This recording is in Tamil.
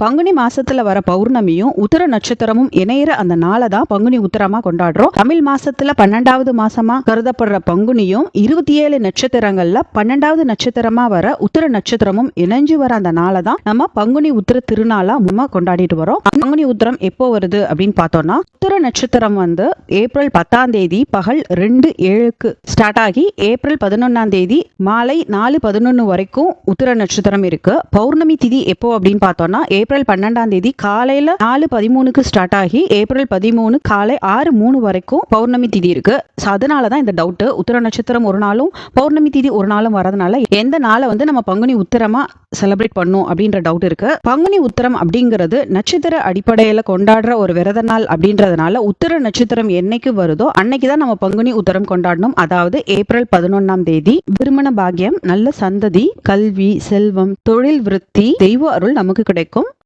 பங்குனி மாசத்துல வர பௌர்ணமியும் உத்தர நட்சத்திரமும் இணையிற அந்த நாளை தான் பங்குனி உத்திரமா கொண்டாடுறோம். தமிழ் மாசத்துல பன்னெண்டாவது மாசமா கருதப்படுற பங்குனியும் இருபத்தி ஏழு நட்சத்திரங்கள்ல பன்னெண்டாவது நட்சத்திரமா வர உத்திர நட்சத்திரமும் இணைஞ்சு வர அந்த நாளை தான் நம்ம பங்குனி உத்திர திருநாளா மும்மா கொண்டாடிட்டு வரோம். பங்குனி உத்திரம் எப்போ வருது அப்படின்னு பார்த்தோம்னா உத்தர நட்சத்திரம் வந்து ஏப்ரல் பத்தாம் தேதி பகல் ரெண்டு ஏழுக்கு ஸ்டார்ட் ஆகி ஏப்ரல் பதினொன்னாம் தேதி மாலை நாலு பதினொன்னு வரைக்கும் உத்தர நட்சத்திரம் இருக்கு. பௌர்ணமி திதி எப்போ அப்படின்னு பார்த்தோம்னா ஏப்ரல் பன்னெண்டாம் தேதி காலையில நாலு பதிமூணுக்கு ஸ்டார்ட் ஆகி ஏப்ரல் பதிமூணு காலை ஆறு மூணு வரைக்கும் பௌர்ணமி திதி இருக்கு. So, அதனாலதான் இந்த டவுட் உத்திர நட்சத்திரம் ஒரு நாளும் பௌர்ணமி திதி ஒரு நாளும் வரதுனால எந்த நாளை வந்து நம்ம பங்குனி உத்திரமா செலிப்ரேட் பண்ணும் அப்படின்ற டவுட் இருக்கு. பங்குனி உத்திரம் அப்படிங்கிறது நட்சத்திர அடிப்படையில கொண்டாடுற ஒரு விரத நாள் அப்படின்றதுனால உத்திர நட்சத்திரம் என்னைக்கு வருதோ அன்னைக்கு தான் நம்ம பங்குனி உத்திரம் கொண்டாடணும். அதாவது ஏப்ரல் பதினொன்னாம் தேதி திருமண பாக்கியம் நல்ல சந்ததி கல்வி செல்வம் தொழில் விருத்தி தெய்வ அருள் நமக்கு கிடைக்கும்.